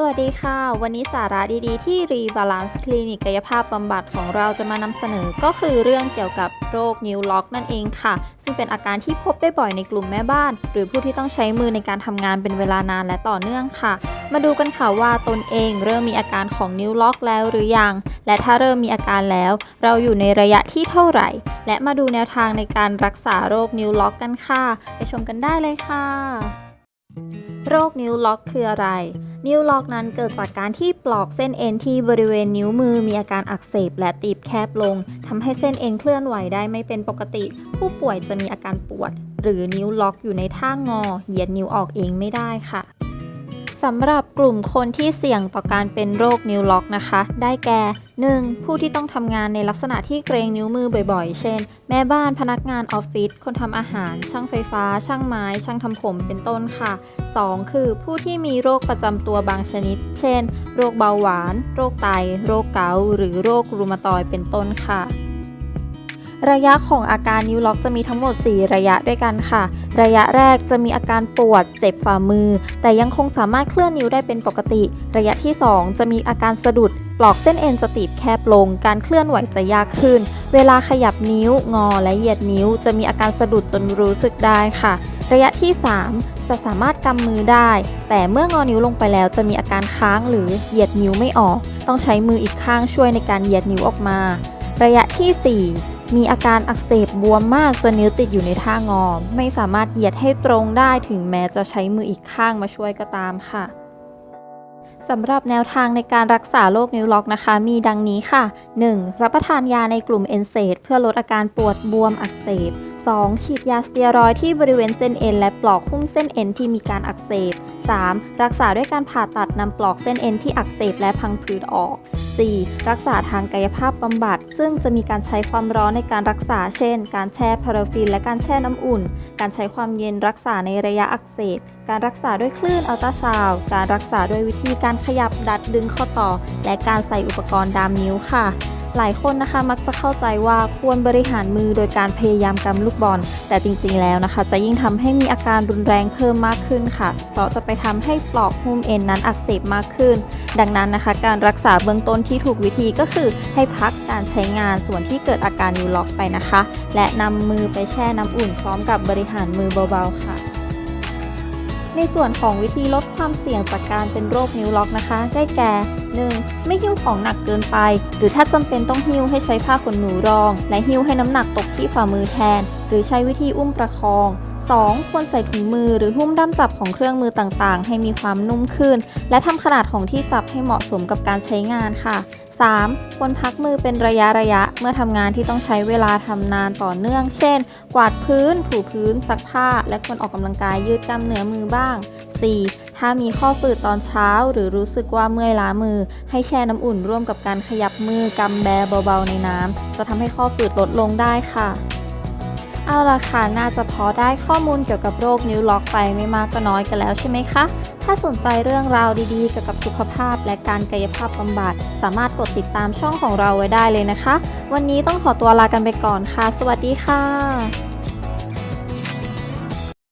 สวัสดีค่ะ วันนี้สาระดีๆ ที่รีบาลานซ์คลินิกกายภาพบำบัดของเราจะมานำเสนอก็คือเรื่องเกี่ยวกับโรคนิ้วล็อกนั่นเองค่ะ ซึ่งเป็นอาการที่พบได้บ่อยในกลุ่มแม่บ้าน หรือผู้ที่ต้องใช้มือในการทำงานเป็นเวลานานและต่อเนื่องค่ะ มาดูกันค่ะว่าตนเองเริ่มมีอาการของนิ้วล็อกแล้วหรือยัง และถ้าเริ่มมีอาการแล้ว เราอยู่ในระยะที่เท่าไหร่ และมาดูแนวทางในการรักษาโรคนิ้วล็อกกันค่ะ ไปชมกันได้เลยค่ะ โรคนิ้วล็อกคืออะไร นิ้วล็อกนั้นเกิดจากการที่ปลอกเส้นเอ็นที่บริเวณนิ้วมือมีอาการอักเสบและตีบแคบลงทำให้เส้นเอ็นเคลื่อนไหวได้ไม่เป็นปกติ ผู้ป่วยจะมีอาการปวด หรือนิ้วล็อกอยู่ในท่างอเหยียดนิ้วออกเองไม่ได้ค่ะ สำหรับกลุ่มคนที่เสี่ยงต่อการเป็นโรคนิ้วล็อกนะคะ ได้แก่ 1. ผู้ที่ต้องทำงานในลักษณะที่เกรงนิ้วมือบ่อยๆ เช่น แม่บ้านพนักงานออฟฟิศคนทำอาหาร ช่างไฟฟ้า ช่างไม้ ช่างทำผมเป็นต้นค่ะ 2. คือผู้ที่มีโรคประจำตัวบางชนิด เช่น โรคเบาหวาน โรคไต โรคเกาต์หรือโรครูมาตอยด์เป็นต้นค่ะ ระยะของอาการนิ้วล็อกจะมีทั้งหมด 4 ระยะด้วยกันค่ะ ระยะแรกจะมีอาการปวดเจ็บฝ่ามือ แต่ยังคงสามารถเคลื่อนนิ้วได้เป็นปกติ ระยะที่ 2 จะมีอาการสะดุดปลอกเส้นเอ็นจะตีบแคบลง การเคลื่อนไหวจะยากขึ้น เวลาขยับนิ้ว งอและเหยียดนิ้ว จะมีอาการสะดุดจนรู้สึกได้ค่ะ ระยะที่ 3 จะสามารถกำมือได้ แต่เมื่องอนิ้วลงไปแล้วจะมีอาการค้างหรือเหยียดนิ้วไม่ออก ต้องใช้มืออีกข้างช่วยในการเหยียดนิ้วออกมา ระยะทีสี่4 มีอาการอักเสบบวมมากจนนิ้วติดอยู่ในท่างอ ไม่สามารถเหยียดให้ตรงได้ถึงแม้จะใช้มืออีกข้างมาช่วยก็ตามค่ะสำหรับแนวทางในการรักษาโรคนิ้วล็อกนะคะ มีดังนี้ค่ะ 1. รับประทานยาในกลุ่มเอนเซดเพื่อลดอาการปวดบวมอักเสบ 2. ฉีดยาสเตียรอยที่บริเวณเส้นเอ็นและปลอกหุ้มเส้นเอ็นที่มีการอักเสบ 3. รักษาด้วยการผ่าตัดนำปลอกเส้นเอ็นที่อักเสบและพังผืดออก 4. รักษาทางกายภาพบำบัด ซึ่งจะมีการใช้ความร้อนในการรักษา เช่น การแช่พาราฟิน และการแช่น้ำอุ่น การใช้ความเย็นรักษาในระยะอักเสบ การรักษาด้วยคลื่นอัลตราซาวด์การรักษาด้วยวิธีการขยับดัดดึงข้อต่อ และการใส่อุปกรณ์ดามนิ้วค่ะหลายคนนะคะมักจะเข้าใจว่าควรบริหารมือโดยการพยายามกำลูกบอล แต่จริงๆแล้วนะคะ จะยิ่งทำให้มีอาการรุนแรงเพิ่มมากขึ้นค่ะเพราะจะไปทำให้ปลอกหุ้มเอ็นนั้นอักเสบมากขึ้น ดังนั้นนะคะ การรักษาเบื้องต้นที่ถูกวิธีก็คือให้พักการใช้งานส่วนที่เกิดอาการนิวล็อกไปนะคะ และนำมือไปแช่น้ำอุ่นพร้อมกับบริหารมือเบาๆค่ะในส่วนของวิธีลดความเสี่ยงจากการเป็นโรคนิ้วล็อกนะคะ ได้แก่ 1. ไม่หิ้วของหนักเกินไป หรือถ้าจำเป็นต้องหิ้วให้ใช้ผ้าขนหนูรอง และหิ้วให้น้ำหนักตกที่ฝ่ามือแทน หรือใช้วิธีอุ้มประคอง 2. ควรใส่ถุงมือหรือหุ้มด้ามจับของเครื่องมือต่างๆ ให้มีความนุ่มขึ้น และทำขนาดของที่จับให้เหมาะสมกับการใช้งานค่ะ 3. ควรพักมือเป็นระยะระยะ เมื่อทำงานที่ต้องใช้เวลาทำนานต่อเนื่อง เช่น กวาดพื้น ถูพื้น ซักผ้า และควรออกกำลังกายยืดกล้ามเนื้อมือบ้าง 4. ถ้ามีข้อฝืดตอนเช้า หรือรู้สึกว่าเมื่อยล้ามือ ให้แช่น้ำอุ่นร่วมกับการขยับมือกำแบเบาๆในน้ำจะทำให้ข้อฝืดลดลงได้ค่ะ เอาล่ะค่ะ น่าจะพอได้ข้อมูลเกี่ยวกับโรคนิ้วล็อกไปไม่มากก็น้อยกันแล้วใช่ไหมคะ ถ้าสนใจเรื่องราวดีๆเกี่ยวกับสุขภาพและการกายภาพบำบัด สามารถกดติดตามช่องของเราไว้ได้เลยนะคะ วันนี้ต้องขอตัวลากันไปก่อนค่ะ สวัสดีค่ะ